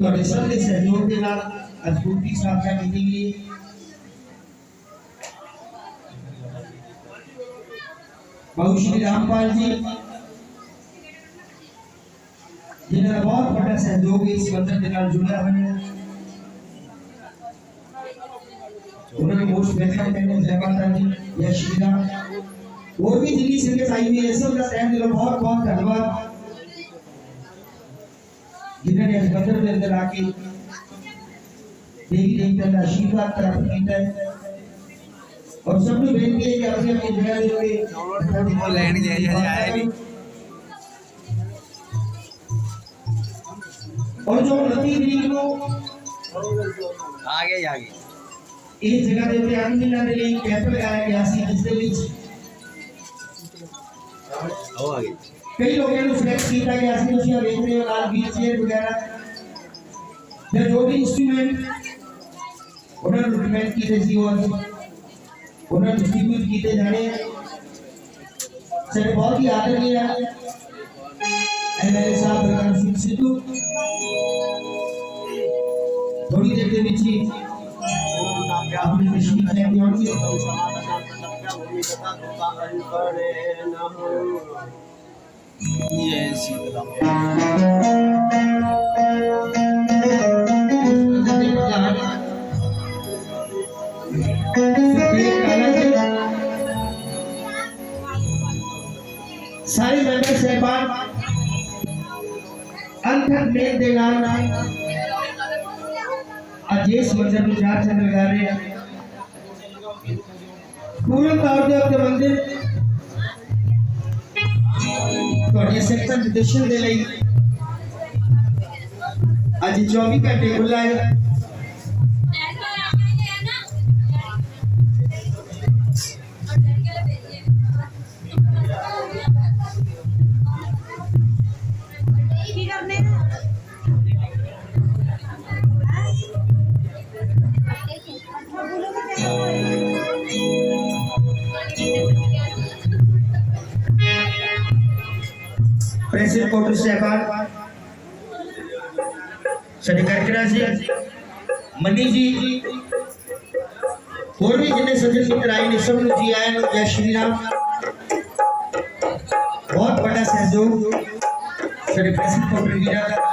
ਬੜੀ ਸ਼ਰਧਾ ਦੇ ਨਾਲ ਤੁਹਾਡੇ ਸਭ ਦੇ ਸਹਿਯੋਗ ਦੇ ਨਾਲ ਅੱਜ ਗੁਰਤੀ ਸਥਾਪਨਾ ਕੀਤੀ ਗਈ ਹੈ ਬਾਬੂ ਸ਼੍ਰੀ ਰਾਮਪਾਲ ਜੀ ਜਿਨ੍ਹਾਂ ਦਾ ਬਹੁਤ ਵੱਡਾ ਸਹਿਯੋਗ ਇਸ ਮੰਦਰ ਦੇ ਨਾਲ ਜੁੜਿਆ ਹੋਇਆ ਹੈ ਉਹਨਾਂ ਨੂੰ ਮੋਸਟ ਵੈਲਕਮ ਕਹਿੰਦੇ ਜੈ ਮਾਤਾ ਦੀ ਜੈ ਸ਼੍ਰੀ ਰਾਮ ਹੋਰ ਵੀ ਜਿੰਨੀ ਸੰਗਤ ਆਈ ਹੋਈ ਹੈ ਸਭ ਦਾ ਤਹਿ ਦਿਲੋਂ ਬਹੁਤ ਬਹੁਤ ਧੰਨਵਾਦ ਜਿਨ੍ਹਾਂ ਨੇ ਇਸ ਮੰਦਰ ਦੇ ਅੰਦਰ ਆ ਕੇ ਦੇਵੀ ਦੇਵਤਾ ਦਾ ਆਸ਼ੀਰਵਾਦ ਪ੍ਰਾਪਤ ਕੀਤਾ ਹੈ और सब लोग बेनती है कि अपनी अपनी जगह पे वो लैंड जाइए, हजे आया नहीं। और जो नदी तरीक को ਆ ਗਿਆ ਜੀ ਆ ਗਿਆ ਇਸ ਜਗ੍ਹਾ ਦੇ ਉੱਤੇ ਅਨਮਿਲਾਂ ਦੇ ਲਈ ਕੈਂਪ ਲਗਾਇਆ ਗਿਆ ਸੀ ਜਿਸ ਦੇ ਵਿੱਚ ਉਹ ਆ ਗਈ कई लोग ने सिलेक्ट किया कि ऐसी मशीन देख रहे लाल व्हील चेयर वगैरह। या जो भी इंस्ट्रूमेंट उन्होंने रिकमेंड किए थे और उन्होंने डिस्ट्रीब्यूट किए जाने। सर, बहुत ही आदरणीय है थोड़ी देर के जय सीत सारी मेंबर साहबान अंथक मेघ देगान अजेश मंदिर में चार चंद्र लगा रहे हैं। पूर्ण तौर पे अपने मंदिर ਆਪਣੀਆਂ ਸਿਫਤਾਂ ਜੁਡੀਸ਼ੀਅਲ ਦੇ ਲਈ ਅੱਜ 24 ਘੰਟੇ ਖੁੱਲਾ ਹੈ। प्रिंसिपल कोटर से अकार श्री करकरा जी, मनी जी, और भी जिन्हें सज्जन मित्र आए सब जी आए जय श्री राम। बहुत बड़ा सहयोग श्री प्रिंसिपल कोटर जी का